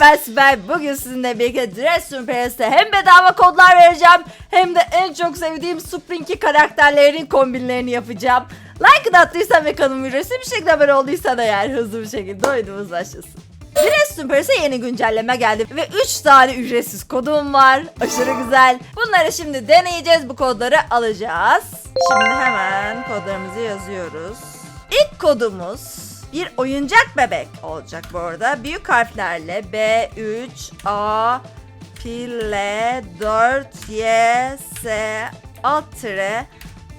ben Sibel. Bugün sizinle birlikte Dress Paris'te hem bedava kodlar vereceğim hem de en çok sevdiğim Spring'i karakterlerinin kombinlerini yapacağım. Like attıysan ve kanalıma ücretsiz bir şekilde abone olduysan eğer hızlı bir şekilde oyunumuz başlasın. Dress Paris'e yeni güncelleme geldi ve 3 tane ücretsiz kodum var. Aşırı güzel. Bunları şimdi deneyeceğiz. Bu kodları alacağız. Şimdi hemen kodlarımızı yazıyoruz. İlk kodumuz bir oyuncak bebek olacak bu arada. Büyük harflerle B, 3, A, P, L, 4, Y, S, alt tire,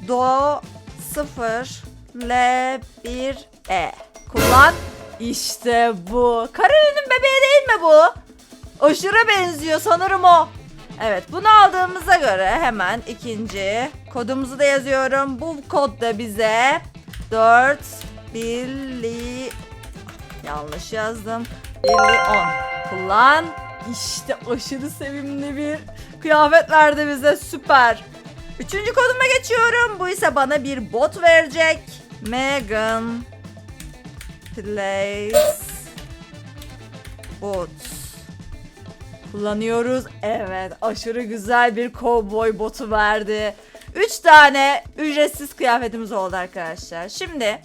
Do, 0, L, 1, E. Kullan. İşte bu. Karenin bebeği değil mi bu? Aşırı benziyor sanırım o. Evet bunu aldığımıza göre hemen ikinci kodumuzu da yazıyorum. Bu kod da bize 4 Billy yanlış yazdım. Billy 10 kullan. İşte aşırı sevimli bir kıyafet verdi bize süper. Üçüncü koduma geçiyorum. Bu ise bana bir bot verecek. Megan Place Bot kullanıyoruz. Evet aşırı güzel bir cowboy botu verdi. 3 tane ücretsiz kıyafetimiz oldu arkadaşlar. Şimdi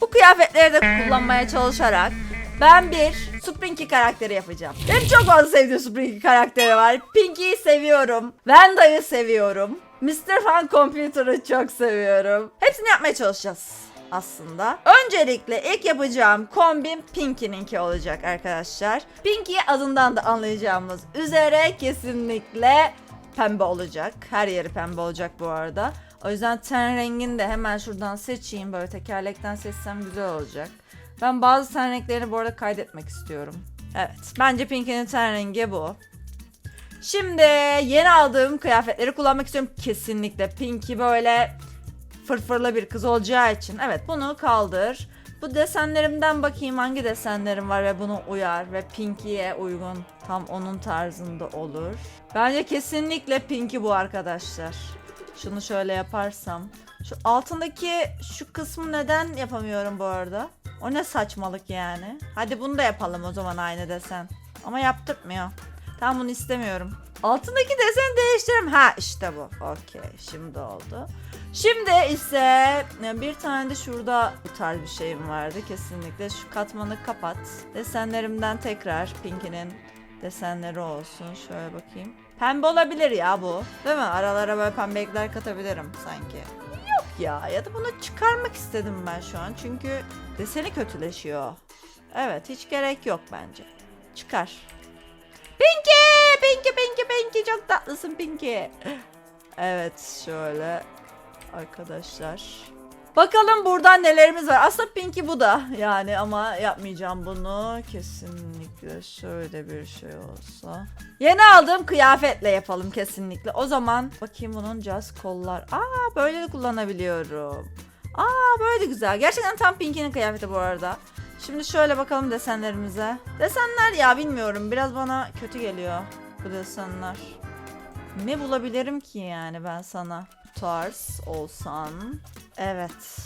bu kıyafetleri de kullanmaya çalışarak ben bir Sprinky karakteri yapacağım. Benim çok fazla sevdiğim Sprinky karakteri var. Pinky'yi seviyorum. Vanda'yı seviyorum. Mr. Fan Computer'ı çok seviyorum. Hepsini yapmaya çalışacağız aslında. Öncelikle ilk yapacağım kombin Pinky'ninki olacak arkadaşlar. Pinky adından da anlayacağımız üzere kesinlikle pembe olacak. Her yeri pembe olacak bu arada. O yüzden ten rengini de hemen şuradan seçeyim. Böyle tekerlekten seçsem güzel olacak. Ben bazı ten renklerini bu arada kaydetmek istiyorum. Evet. Bence Pinky'nin ten rengi bu. Şimdi yeni aldığım kıyafetleri kullanmak istiyorum. Kesinlikle Pinky böyle fırfırlı bir kız olacağı için. Evet bunu kaldır. Bu desenlerimden bakayım hangi desenlerim var ve bunu uyar ve Pinky'ye uygun tam onun tarzında olur. Bence kesinlikle Pinky bu arkadaşlar. Şunu şöyle yaparsam. Şu altındaki şu kısmı neden yapamıyorum bu arada? O ne saçmalık yani. Hadi bunu da yapalım o zaman aynı desen. Ama yaptırmıyor. Tamam bunu istemiyorum. Altındaki deseni değiştirelim. Ha işte bu. Okey şimdi oldu. Şimdi ise bir tane de şurada bu tarz bir şeyim vardı kesinlikle. Şu katmanı kapat. Desenlerimden tekrar Pinky'nin desenleri olsun. Şöyle bakayım. Pembe olabilir ya bu. Değil mi? Aralara böyle pembelikler katabilirim sanki. Yok ya. Ya da bunu çıkarmak istedim ben şu an. Çünkü deseni kötüleşiyor. Evet hiç gerek yok bence. Çıkar. Pinky! Pinky, Pinky, Pinky. Çok tatlısın Pinky. Evet şöyle arkadaşlar. Bakalım buradan nelerimiz var. Aslında Pinky bu da yani ama yapmayacağım bunu. Kesinlikle şöyle bir şey olsa. Yeni aldığım kıyafetle yapalım kesinlikle. O zaman bakayım bunun just kollar. Aa böyle de kullanabiliyorum. Aa böyle de güzel. Gerçekten tam Pinky'nin kıyafeti bu arada. Şimdi şöyle bakalım desenlerimize. Desenler ya bilmiyorum biraz bana kötü geliyor bu desenler. Ne bulabilirim ki yani ben sana? Bu tarz olsan. Evet.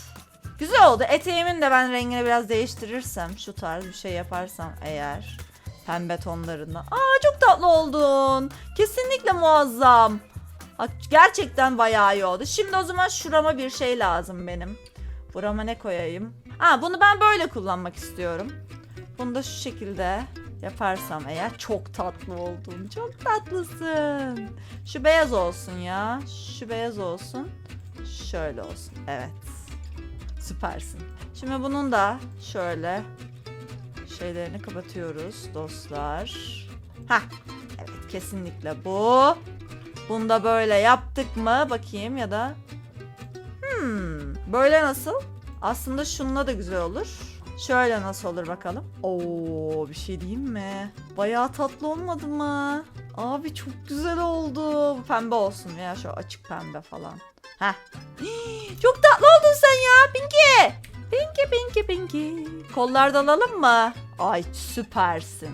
Güzel oldu. Eteğimin de ben rengini biraz değiştirirsem şu tarz bir şey yaparsam eğer pembe tonlarında. Aa çok tatlı oldun. Kesinlikle muazzam. Gerçekten bayağı iyi oldu. Şimdi o zaman şurama bir şey lazım benim. Burama ne koyayım? Aa bunu ben böyle kullanmak istiyorum. Bunu da şu şekilde yaparsam eğer çok tatlı oldun. Çok tatlısın. Şu beyaz olsun ya. Şu beyaz olsun. Şöyle olsun. Evet. Süpersin. Şimdi bunun da şöyle şeylerini kapatıyoruz dostlar. Ha, evet kesinlikle bu. Bunu da böyle yaptık mı bakayım ya da Hmm, böyle nasıl? Aslında şununla da güzel olur. Şöyle nasıl olur bakalım. Oo bir şey diyeyim mi? Bayağı tatlı olmadı mı? Abi çok güzel oldu. Pembe olsun ya şu açık pembe falan. Heh. Çok tatlı oldun sen ya Pinky. Pinky Pinky Pinky. Kollardan alalım mı? Ay süpersin.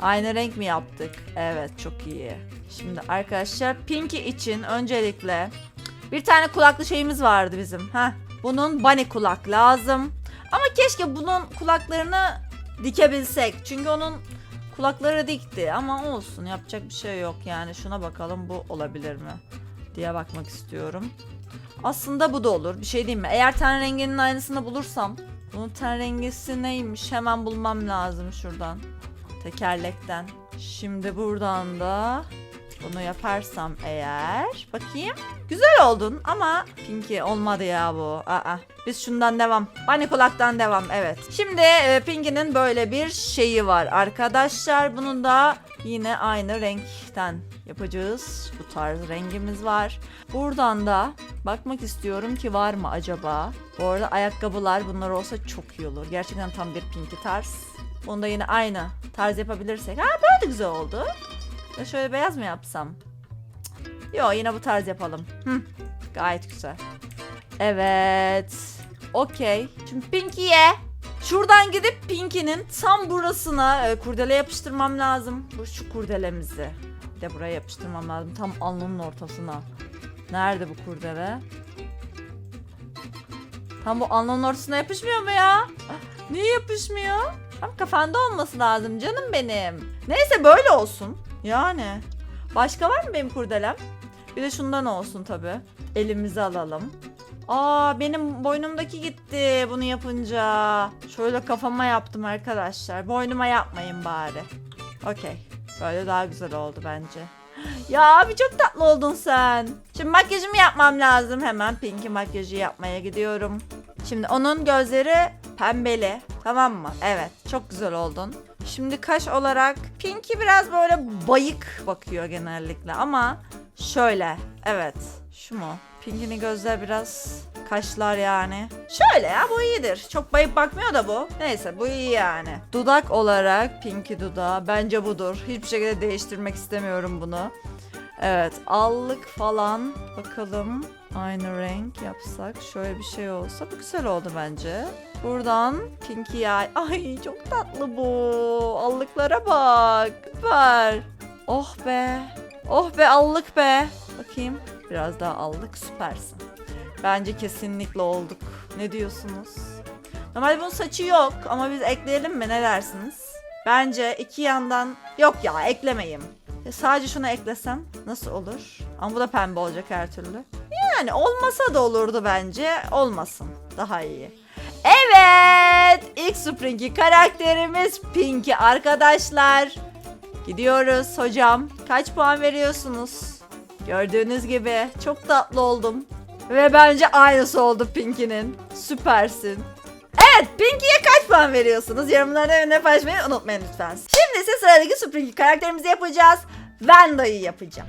Aynı renk mi yaptık? Evet çok iyi. Şimdi arkadaşlar Pinky için öncelikle bir tane kulaklı şeyimiz vardı bizim. Ha, bunun bunny kulak lazım. Ama keşke bunun kulaklarını dikebilsek. Çünkü onun Kulakları dikti ama olsun yapacak bir şey yok yani. Şuna bakalım bu olabilir mi diye bakmak istiyorum. Aslında bu da olur. Bir şey diyeyim mi? Eğer ten renginin aynısını bulursam bunun ten rengisi neymiş hemen bulmam lazım şuradan. Tekerlekten. Şimdi buradan da bunu yaparsam eğer bakayım. Güzel oldun ama Pinky olmadı ya bu. Aa, biz şundan devam. Bunny kulaktan devam evet. Şimdi e, Pinky'nin böyle bir şeyi var arkadaşlar. Bunun da yine aynı renkten yapacağız. Bu tarz rengimiz var. Buradan da bakmak istiyorum ki var mı acaba? Bu arada ayakkabılar bunlar olsa çok iyi olur. Gerçekten tam bir Pinky tarz. Bunu da yine aynı tarz yapabilirsek. Ha böyle de güzel oldu. Ya şöyle beyaz mı yapsam? Yo yine bu tarz yapalım. Hı, gayet güzel. Evet. Okey. Şimdi Pinky'ye şuradan gidip Pinky'nin tam burasına e, kurdele yapıştırmam lazım. Bu şu kurdelemizi. De buraya yapıştırmam lazım. Tam alnının ortasına. Nerede bu kurdele? Tam bu alnının ortasına yapışmıyor mu ya? Niye yapışmıyor? Tam kafanda olması lazım canım benim. Neyse böyle olsun. Yani. Başka var mı benim kurdelem? Bir de şundan olsun tabi. Elimize alalım. Aa benim boynumdaki gitti bunu yapınca. Şöyle kafama yaptım arkadaşlar. Boynuma yapmayın bari. Okey. Böyle daha güzel oldu bence. Ya abi çok tatlı oldun sen. Şimdi makyajımı yapmam lazım. Hemen Pinky makyajı yapmaya gidiyorum. Şimdi onun gözleri pembeli. Tamam mı? Evet. Çok güzel oldun. Şimdi kaş olarak Pinky biraz böyle bayık bakıyor genellikle ama şöyle. Evet. Şu mu? Pinky'nin gözler biraz kaşlar yani. Şöyle ya bu iyidir. Çok bayık bakmıyor da bu. Neyse bu iyi yani. Dudak olarak Pinky dudağı bence budur. Hiçbir şekilde değiştirmek istemiyorum bunu. Evet allık falan bakalım aynı renk yapsak şöyle bir şey olsa bu güzel oldu bence. Buradan Pinky Eye. Ay çok tatlı bu. Allıklara bak. Süper. Oh be. Oh be allık be. Bakayım. Biraz daha allık süpersin. Bence kesinlikle olduk. Ne diyorsunuz? Normalde bunun saçı yok ama biz ekleyelim mi ne dersiniz? Bence iki yandan yok ya eklemeyeyim. Ya sadece şunu eklesem nasıl olur? Ama bu da pembe olacak her türlü. Yani olmasa da olurdu bence. Olmasın. Daha iyi. Evet. ilk Springy karakterimiz Pinky arkadaşlar. Gidiyoruz hocam. Kaç puan veriyorsunuz? Gördüğünüz gibi çok tatlı oldum. Ve bence aynısı oldu Pinky'nin. Süpersin. Evet Pinky'ye kaç puan veriyorsunuz? Yorumlarda önüne paylaşmayı unutmayın lütfen. Şimdi ise sıradaki Springy karakterimizi yapacağız. Vanda'yı yapacağım.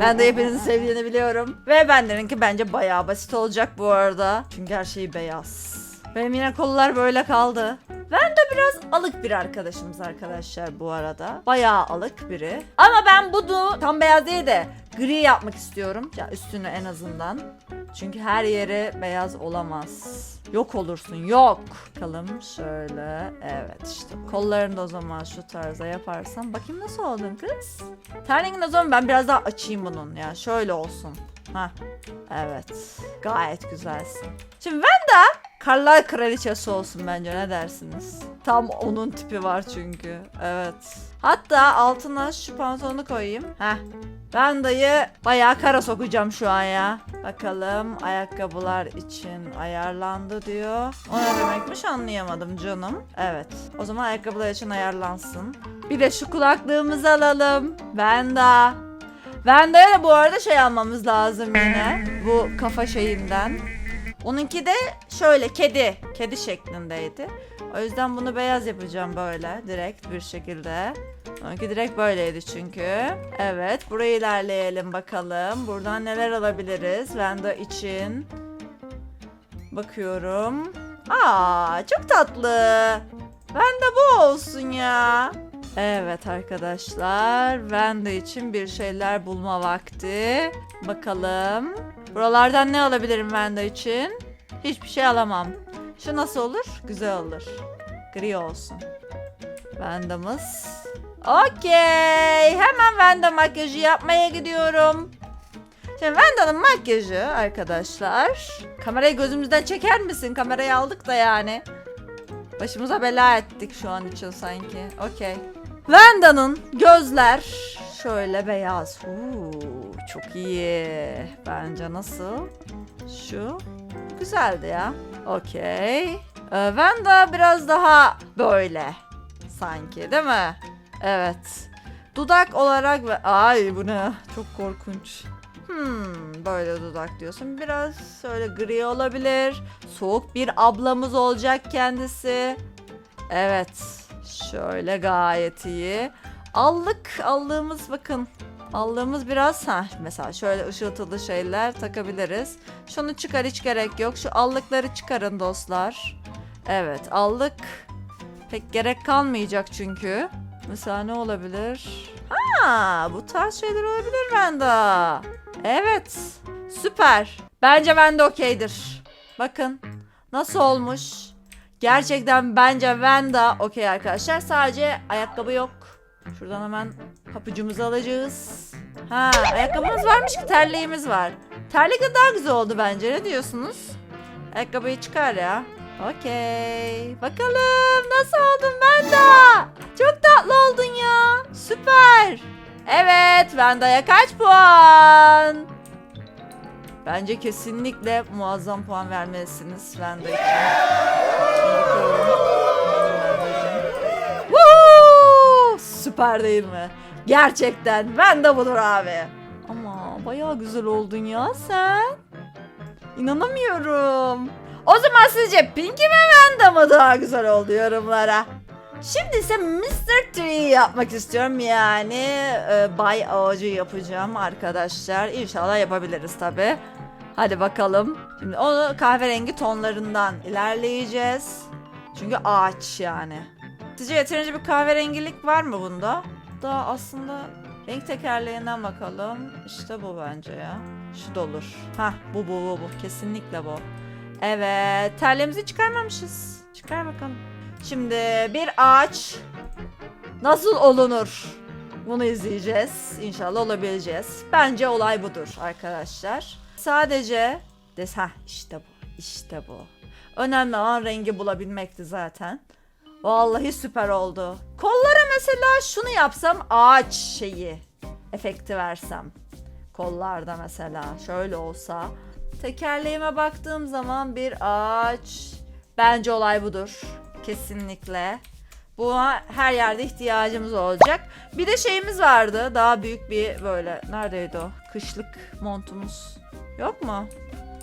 Ben de hepinizin sevdiğini biliyorum. Ve Vanda'nınki bence bayağı basit olacak bu arada. Çünkü her şeyi beyaz. Benim yine kollar böyle kaldı. Vanda biraz alık bir arkadaşımız arkadaşlar bu arada. Bayağı alık biri. Ama ben bunu tam beyaz değil de gri yapmak istiyorum. Ya üstünü en azından. Çünkü her yeri beyaz olamaz. Yok olursun yok. Bakalım şöyle. Evet işte. Kollarını da o zaman şu tarza yaparsam. Bakayım nasıl oldun kız? Ten o zaman ben biraz daha açayım bunun ya. Şöyle olsun. Ha. Evet. Gayet güzelsin. Şimdi Vanda Karlar kraliçesi olsun bence ne dersiniz? Tam onun tipi var çünkü. Evet. Hatta altına şu pantolonu koyayım. Heh. Ben dayı bayağı kara sokacağım şu an ya. Bakalım ayakkabılar için ayarlandı diyor. O ne demekmiş anlayamadım canım. Evet. O zaman ayakkabılar için ayarlansın. Bir de şu kulaklığımızı alalım. Ben de. Venda'ya da bu arada şey almamız lazım yine. Bu kafa şeyinden. Onunki de şöyle kedi. Kedi şeklindeydi. O yüzden bunu beyaz yapacağım böyle direkt bir şekilde. Onunki direkt böyleydi çünkü. Evet buraya ilerleyelim bakalım. Buradan neler alabiliriz Vanda için. Bakıyorum. Aa çok tatlı. Vanda bu olsun ya. Evet arkadaşlar, Vanda için bir şeyler bulma vakti. Bakalım. Buralardan ne alabilirim Vanda için? Hiçbir şey alamam. Şu nasıl olur? Güzel olur. Gri olsun. Vanda'mız. Okey. Hemen Vanda makyajı yapmaya gidiyorum. Şimdi Vanda'nın makyajı arkadaşlar. Kamerayı gözümüzden çeker misin? Kamerayı aldık da yani. Başımıza bela ettik şu an için sanki. Okey. Vanda'nın gözler şöyle beyaz. Huu, çok iyi. Bence nasıl? Şu. Güzeldi ya. Okey. Ee, Vanda biraz daha böyle sanki değil mi? Evet. Dudak olarak ve ay bu ne? Çok korkunç. Hmm, böyle dudak diyorsun. Biraz şöyle gri olabilir. Soğuk bir ablamız olacak kendisi. Evet. Şöyle gayet iyi. Allık, allığımız bakın. Allığımız biraz ha mesela şöyle ışıltılı şeyler takabiliriz. Şunu çıkar hiç gerek yok. Şu allıkları çıkarın dostlar. Evet allık pek gerek kalmayacak çünkü. Mesela ne olabilir? Ha bu tarz şeyler olabilir bende. Evet süper. Bence bende okeydir. Bakın nasıl olmuş. Gerçekten bence Venda okey arkadaşlar. Sadece ayakkabı yok. Şuradan hemen papucumuzu alacağız. Ha ayakkabımız varmış ki terliğimiz var. Terlik de daha güzel oldu bence. Ne diyorsunuz? Ayakkabıyı çıkar ya. Okey. Bakalım nasıl oldun Venda? Çok tatlı oldun ya. Süper. Evet Venda'ya kaç puan? Bence kesinlikle muazzam puan vermelisiniz Venda için. Woo! Süper değil mi? Gerçekten ben de budur abi. Ama bayağı güzel oldun ya sen. İnanamıyorum. O zaman sizce Pinky ve Vanda mı daha güzel oldu yorumlara? Şimdi ise Mr. Tree yapmak istiyorum yani e, Bay Ağacı yapacağım arkadaşlar. İnşallah yapabiliriz tabi. Hadi bakalım. Şimdi onu kahverengi tonlarından ilerleyeceğiz. Çünkü ağaç yani. Sizce yeterince bir kahverengilik var mı bunda? Daha aslında renk tekerleğinden bakalım. İşte bu bence ya. Şu da olur. Hah bu bu bu bu. Kesinlikle bu. Evet. Terliğimizi çıkarmamışız. Çıkar bakalım. Şimdi bir ağaç nasıl olunur? Bunu izleyeceğiz. İnşallah olabileceğiz. Bence olay budur arkadaşlar. Sadece des ha işte bu. İşte bu. Önemli olan rengi bulabilmekti zaten. Vallahi süper oldu. Kollara mesela şunu yapsam ağaç şeyi efekti versem. Kollarda mesela şöyle olsa. Tekerleğime baktığım zaman bir ağaç. Bence olay budur. Kesinlikle. Buna her yerde ihtiyacımız olacak. Bir de şeyimiz vardı. Daha büyük bir böyle. Neredeydi o? Kışlık montumuz. Yok mu?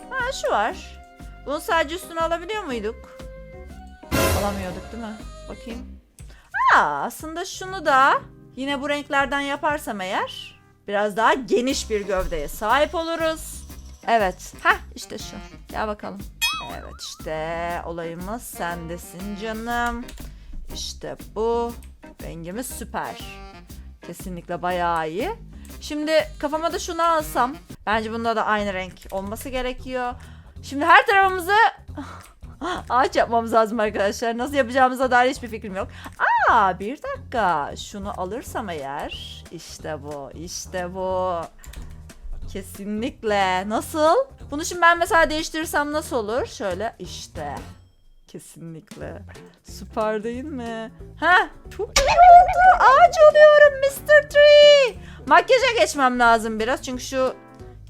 Ha şu var. Bunu sadece üstüne alabiliyor muyduk? Alamıyorduk değil mi? Bakayım. Aa, aslında şunu da yine bu renklerden yaparsam eğer biraz daha geniş bir gövdeye sahip oluruz. Evet. Ha işte şu. Gel bakalım. Evet işte olayımız sendesin canım. İşte bu. Rengimiz süper. Kesinlikle bayağı iyi. Şimdi kafama da şunu alsam. Bence bunda da aynı renk olması gerekiyor. Şimdi her tarafımızı ağaç yapmamız lazım arkadaşlar. Nasıl yapacağımıza dair hiçbir fikrim yok. Aa bir dakika. Şunu alırsam eğer. işte bu. işte bu. Kesinlikle. Nasıl? Bunu şimdi ben mesela değiştirirsem nasıl olur? Şöyle işte. Kesinlikle. Süper değil mi? Ha, çok iyi oldu. Ağaç oluyorum Mr. Tree. Makyaja geçmem lazım biraz çünkü şu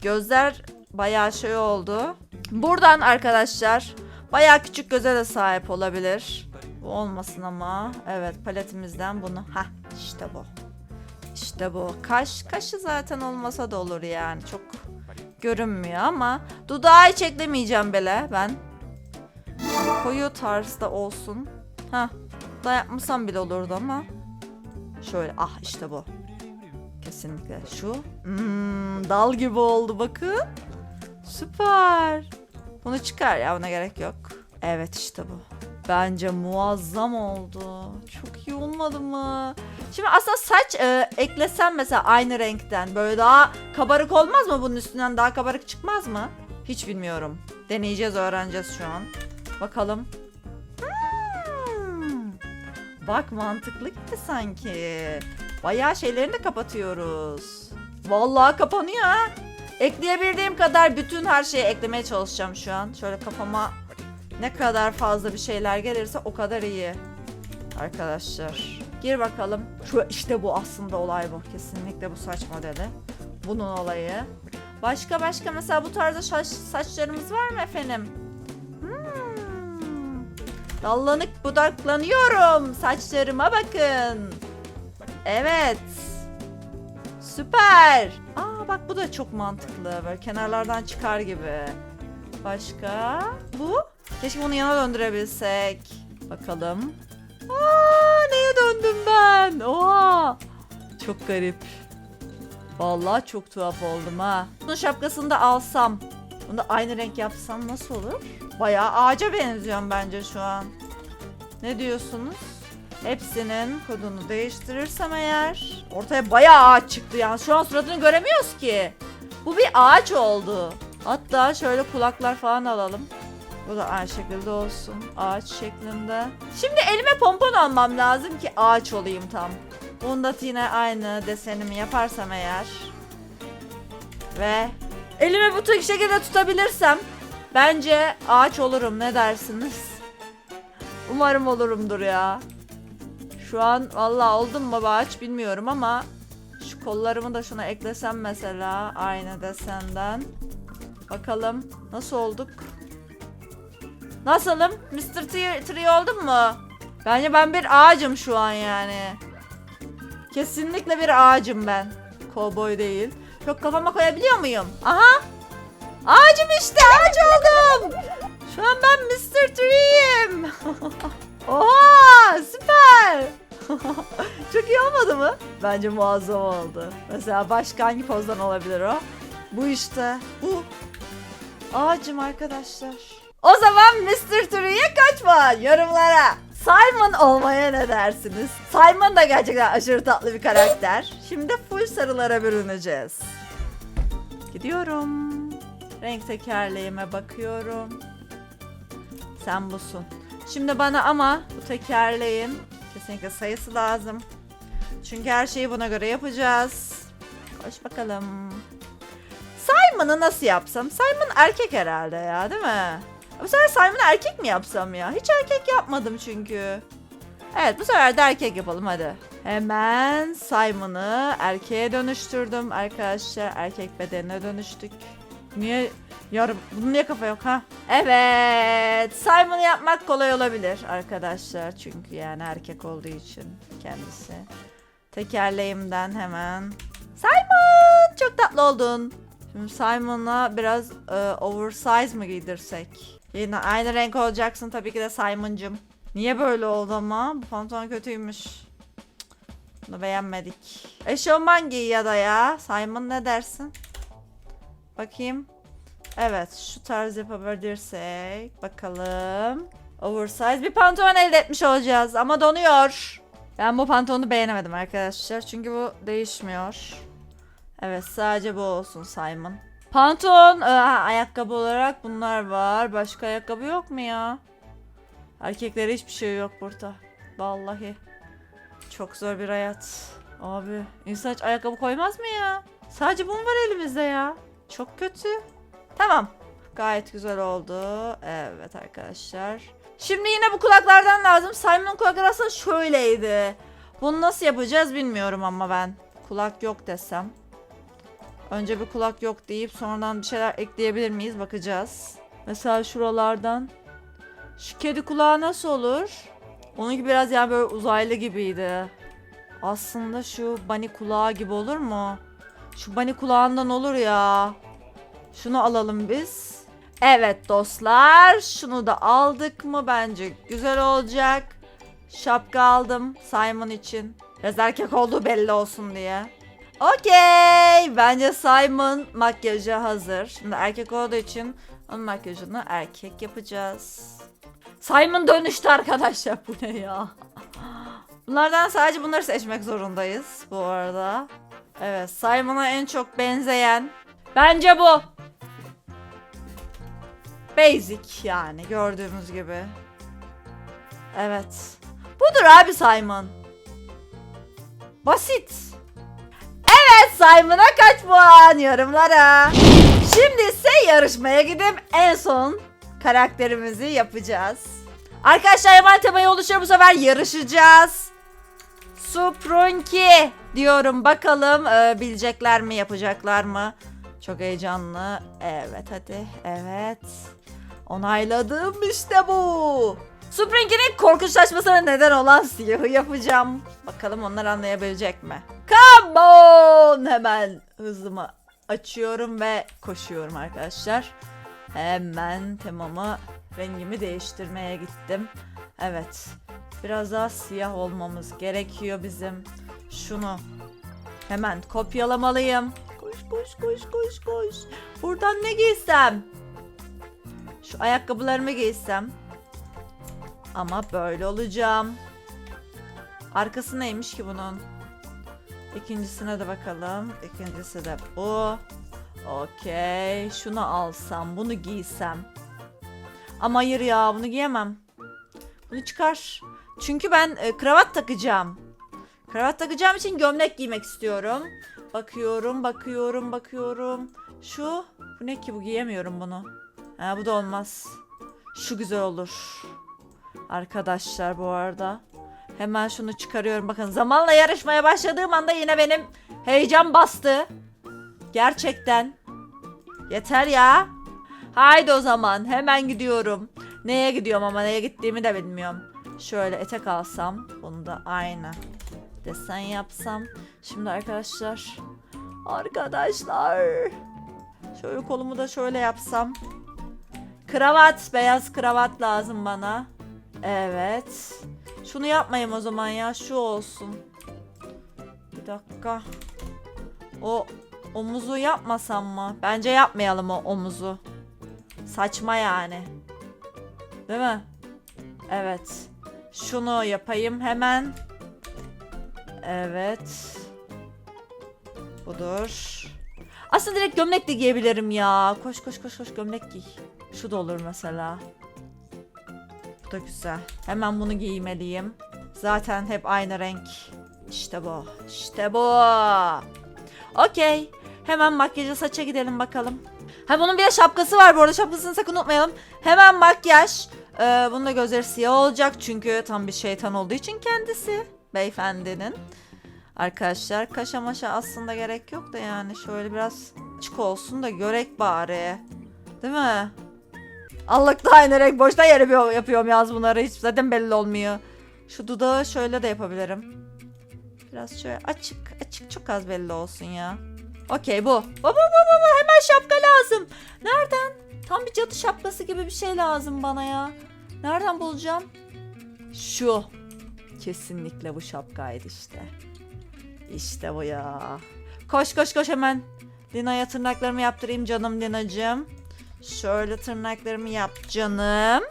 gözler bayağı şey oldu. Buradan arkadaşlar bayağı küçük göze de sahip olabilir. Bu olmasın ama. Evet paletimizden bunu. Ha işte bu. İşte bu. Kaş, kaşı zaten olmasa da olur yani. Çok görünmüyor ama dudağı hiç eklemeyeceğim bile ben. Koyu tarzda olsun. Ha, da yapmasam bile olurdu ama. Şöyle ah işte bu. Kesinlikle şu. Hmm, dal gibi oldu bakın. Süper. Bunu çıkar ya buna gerek yok. Evet işte bu. Bence muazzam oldu. Çok iyi olmadı mı? Şimdi aslında saç e, eklesem mesela aynı renkten böyle daha kabarık olmaz mı bunun üstünden daha kabarık çıkmaz mı? Hiç bilmiyorum. Deneyeceğiz öğreneceğiz şu an. Bakalım. Hmm. Bak mantıklı gitti sanki. Bayağı şeylerini de kapatıyoruz. Vallahi kapanıyor. Ekleyebildiğim kadar bütün her şeyi eklemeye çalışacağım şu an. Şöyle kafama Ne kadar fazla bir şeyler gelirse o kadar iyi. Arkadaşlar. Gir bakalım. Şu işte bu aslında olay bu. Kesinlikle bu saç modeli. Bunun olayı. Başka başka mesela bu tarzda saç, saçlarımız var mı efendim? Hmm. Dallanıp budaklanıyorum. Saçlarıma bakın. Evet. Süper. Aa bak bu da çok mantıklı. Böyle kenarlardan çıkar gibi. Başka? Bu? Keşke bunu yana döndürebilsek. Bakalım. Aa neye döndüm ben? Oha. Çok garip. Vallahi çok tuhaf oldum ha. Bunun şapkasını da alsam. Bunu da aynı renk yapsam nasıl olur? Bayağı ağaca benziyorum bence şu an. Ne diyorsunuz? Hepsinin kodunu değiştirirsem eğer ortaya bayağı ağaç çıktı yani. Şu an suratını göremiyoruz ki. Bu bir ağaç oldu. Hatta şöyle kulaklar falan alalım. Bu da aynı şekilde olsun. Ağaç şeklinde. Şimdi elime pompon almam lazım ki ağaç olayım tam. Bunda yine aynı desenimi yaparsam eğer. Ve elimi bu tek şekilde tutabilirsem bence ağaç olurum. Ne dersiniz? Umarım olurumdur ya. Şu an vallahi oldum mu ağaç bilmiyorum ama şu kollarımı da şuna eklesem mesela aynı desenden. Bakalım nasıl olduk? Nasılım? Mr. Tree, Tree oldum mu? Bence ben bir ağacım şu an yani. Kesinlikle bir ağacım ben. Kovboy değil. Çok kafama koyabiliyor muyum? Aha! Ağacım işte ağaç oldum. Şu an ben Mr. Tree'yim. Oha süper. Çok iyi olmadı mı? Bence muazzam oldu. Mesela başka hangi pozdan olabilir o? Bu işte. Bu. Ağacım arkadaşlar. O zaman Mr. Tree'ye kaç puan yorumlara? Simon olmaya ne dersiniz? Simon da gerçekten aşırı tatlı bir karakter. Şimdi full sarılara bürüneceğiz. Gidiyorum. Renk tekerleğime bakıyorum. Sen busun. Şimdi bana ama bu tekerleğin kesinlikle sayısı lazım. Çünkü her şeyi buna göre yapacağız. Koş bakalım. Simon'ı nasıl yapsam? Simon erkek herhalde ya değil mi? Bu sefer Simon'ı erkek mi yapsam ya? Hiç erkek yapmadım çünkü. Evet bu sefer de erkek yapalım hadi. Hemen Simon'ı erkeğe dönüştürdüm arkadaşlar. Erkek bedenine dönüştük. Niye yarım bunun niye kafa yok ha? Evet. Simon'ı yapmak kolay olabilir arkadaşlar. Çünkü yani erkek olduğu için kendisi. Tekerleğimden hemen. Simon! Çok tatlı oldun. Şimdi Simon'a biraz e, oversize mı giydirsek? Yine aynı renk olacaksın tabii ki de Simon'cım. Niye böyle oldu ama? Bu pantolon kötüymüş. Bunu beğenmedik. Eşofman giy ya da ya. Simon ne dersin? Bakayım. Evet şu tarz yapabilirsek. Bakalım. Oversize bir pantolon elde etmiş olacağız ama donuyor. Ben bu pantolonu beğenemedim arkadaşlar. Çünkü bu değişmiyor. Evet sadece bu olsun Simon. Pantolon, e, ha, ayakkabı olarak bunlar var. Başka ayakkabı yok mu ya? Erkeklere hiçbir şey yok burada. Vallahi. Çok zor bir hayat. Abi insan hiç ayakkabı koymaz mı ya? Sadece bu mu var elimizde ya? Çok kötü. Tamam. Gayet güzel oldu. Evet arkadaşlar. Şimdi yine bu kulaklardan lazım. Simon'un kulakları aslında şöyleydi. Bunu nasıl yapacağız bilmiyorum ama ben. Kulak yok desem. Önce bir kulak yok deyip sonradan bir şeyler ekleyebilir miyiz bakacağız. Mesela şuralardan. Şu kedi kulağı nasıl olur? Onunki biraz yani böyle uzaylı gibiydi. Aslında şu bunny kulağı gibi olur mu? Şu bunny kulağından olur ya. Şunu alalım biz. Evet dostlar. Şunu da aldık mı bence güzel olacak. Şapka aldım Simon için. Biraz erkek olduğu belli olsun diye. Okey. Bence Simon makyajı hazır. Şimdi erkek olduğu için onun makyajını erkek yapacağız. Simon dönüştü arkadaşlar. Bu ne ya? Bunlardan sadece bunları seçmek zorundayız bu arada. Evet Simon'a en çok benzeyen bence bu. Basic yani gördüğümüz gibi. Evet. Budur abi Simon. Basit. Evet Simon'a kaç puan yorumlara. Şimdi ise yarışmaya gidip en son karakterimizi yapacağız. Arkadaşlar hemen temaya oluşuyor bu sefer yarışacağız. Suprunki diyorum bakalım e, bilecekler mi yapacaklar mı? Çok heyecanlı. Evet hadi evet. Onayladım işte bu. Suprunki'nin korkunçlaşmasına neden olan siyahı yapacağım. Bakalım onlar anlayabilecek mi? Come on! Hemen hızımı açıyorum ve koşuyorum arkadaşlar. Hemen temamı rengimi değiştirmeye gittim. Evet. Biraz daha siyah olmamız gerekiyor bizim. Şunu hemen kopyalamalıyım. Koş koş koş koş. Buradan ne giysem? Şu ayakkabılarımı giysem. Ama böyle olacağım. Arkası neymiş ki bunun? İkincisine de bakalım. İkincisi de bu. Okey. Şunu alsam, bunu giysem. Ama hayır ya, bunu giyemem. Bunu çıkar. Çünkü ben e, kravat takacağım. Kravat takacağım için gömlek giymek istiyorum. Bakıyorum, bakıyorum, bakıyorum. Şu, bu ne ki bu giyemiyorum bunu. Ha bu da olmaz. Şu güzel olur. Arkadaşlar bu arada. Hemen şunu çıkarıyorum. Bakın zamanla yarışmaya başladığım anda yine benim heyecan bastı. Gerçekten. Yeter ya. Haydi o zaman hemen gidiyorum. Neye gidiyorum ama neye gittiğimi de bilmiyorum. Şöyle etek alsam. Bunu da aynı desen yapsam. Şimdi arkadaşlar. Arkadaşlar. Şöyle kolumu da şöyle yapsam. Kravat. Beyaz kravat lazım bana. Evet. Şunu yapmayayım o zaman ya. Şu olsun. Bir dakika. O omuzu yapmasam mı? Bence yapmayalım o omuzu. Saçma yani. Değil mi? Evet. Şunu yapayım hemen. Evet. Budur. Aslında direkt gömlek de giyebilirim ya. Koş koş koş koş gömlek giy. Şu da olur mesela. Bu da güzel. Hemen bunu giymeliyim. Zaten hep aynı renk. İşte bu. İşte bu. Okey. Hemen makyaja saça gidelim bakalım. Ha bunun bir de şapkası var bu arada. Şapkasını sakın unutmayalım. Hemen makyaj. Ee, bunun da gözleri siyah olacak. Çünkü tam bir şeytan olduğu için kendisi. Beyefendinin. Arkadaşlar kaşa maşa aslında gerek yok da yani. Şöyle biraz açık olsun da görek bari. Değil mi? Allıkta aynı renk boşta yere yapıyorum yaz bunları hiç zaten belli olmuyor. Şu dudağı şöyle de yapabilirim. Biraz şöyle açık açık çok az belli olsun ya. Okey bu. Baba baba baba hemen şapka lazım. Nereden? Tam bir cadı şapkası gibi bir şey lazım bana ya. Nereden bulacağım? Şu. Kesinlikle bu şapkaydı işte. İşte bu ya. Koş koş koş hemen. Lina'ya tırnaklarımı yaptırayım canım Lina'cığım. Şöyle tırnaklarımı yap canım.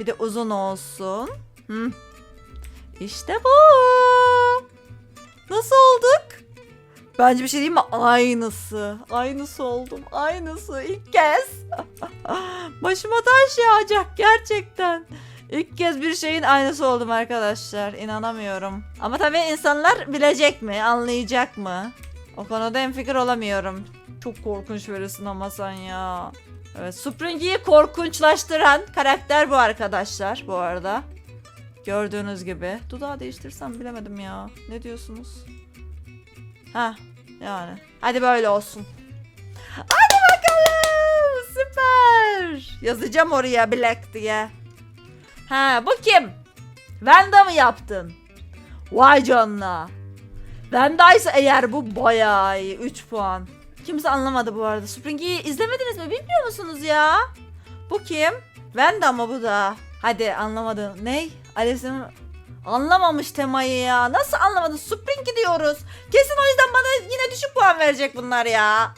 Bir de uzun olsun. Hı. İşte bu. Nasıl olduk? Bence bir şey diyeyim mi? Aynısı. Aynısı oldum. Aynısı. İlk kez. Başıma taş yağacak gerçekten. İlk kez bir şeyin aynısı oldum arkadaşlar. İnanamıyorum. Ama tabii insanlar bilecek mi? Anlayacak mı? O konuda en fikir olamıyorum. Çok korkunç verirsin ama sen ya. Evet, Springy'yi korkunçlaştıran karakter bu arkadaşlar bu arada. Gördüğünüz gibi. Dudağı değiştirsem bilemedim ya. Ne diyorsunuz? Ha, yani. Hadi böyle olsun. Hadi bakalım. Süper. Yazacağım oraya Black diye. Ha, bu kim? Vanda mı yaptın? Vay canına. Vanda'ysa eğer bu bayağı iyi. 3 puan. Kimse anlamadı bu arada. Springy'i izlemediniz mi? Bilmiyor musunuz ya? Bu kim? Vanda mı bu da? Hadi anlamadın. Ne? Alevsin anlamamış temayı ya. Nasıl anlamadın? Springy diyoruz. Kesin o yüzden bana yine düşük puan verecek bunlar ya.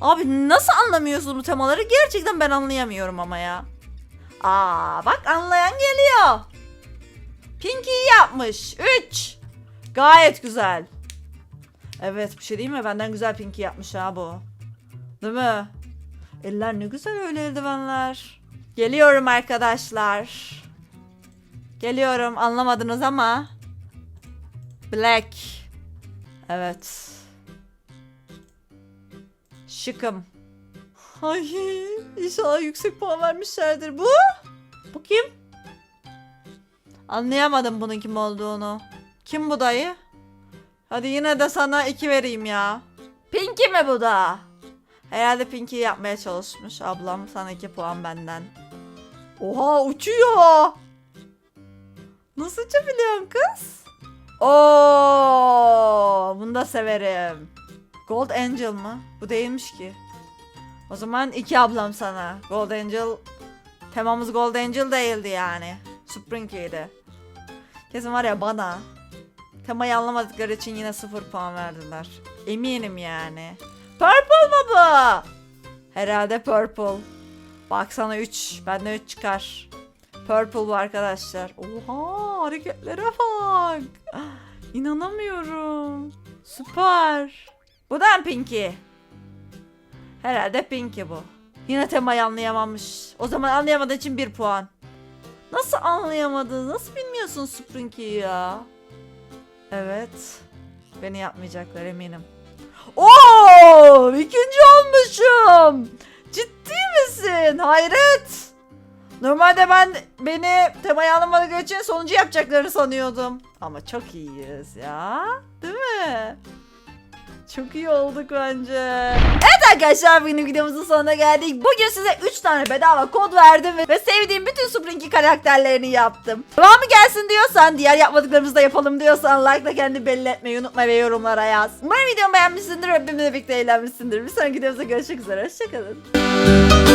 Abi nasıl anlamıyorsun bu temaları? Gerçekten ben anlayamıyorum ama ya. Aa bak anlayan geliyor. Pinky yapmış. 3. Gayet güzel. Evet bir şey değil mi? Benden güzel Pinky yapmış ha bu. Değil mi? Eller ne güzel öyle eldivenler. Geliyorum arkadaşlar. Geliyorum anlamadınız ama. Black. Evet. Şıkım. Ay inşallah yüksek puan vermişlerdir. Bu? Bu kim? Anlayamadım bunun kim olduğunu. Kim bu dayı? Hadi yine de sana iki vereyim ya. Pinky mi bu da? Herhalde Pinky'yi yapmaya çalışmış. Ablam sana iki puan benden. Oha uçuyor. Nasıl uçabiliyorsun kız? Oo, bunu da severim. Gold Angel mı? Bu değilmiş ki. O zaman iki ablam sana. Gold Angel temamız Gold Angel değildi yani. Sprinky'ydi. Kesin var ya bana. Temayı anlamadıkları için yine sıfır puan verdiler. Eminim yani. Purple mı bu? Herhalde purple. Baksana 3. Bende 3 çıkar. Purple bu arkadaşlar. Oha hareketlere bak. Ah, İnanamıyorum. Süper. Bu da Pinky? Herhalde Pinky bu. Yine temayı anlayamamış. O zaman anlayamadığı için bir puan. Nasıl anlayamadın? Nasıl bilmiyorsun Sprinky'yi ya? Evet. Beni yapmayacaklar eminim. Oo! ikinci olmuşum. Ciddi misin? Hayret. Normalde ben beni temayı anlamadıkları için sonuncu yapacaklarını sanıyordum. Ama çok iyiyiz ya. Değil mi? Çok iyi olduk bence. Evet arkadaşlar bugün videomuzun sonuna geldik. Bugün size 3 tane bedava kod verdim ve, sevdiğim bütün Sprinky karakterlerini yaptım. Devamı gelsin diyorsan, diğer yapmadıklarımızı da yapalım diyorsan like da kendi belli etmeyi unutma ve yorumlara yaz. Umarım videomu beğenmişsindir ve benimle birlikte eğlenmişsindir. Bir sonraki videomuzda görüşmek üzere. Hoşçakalın.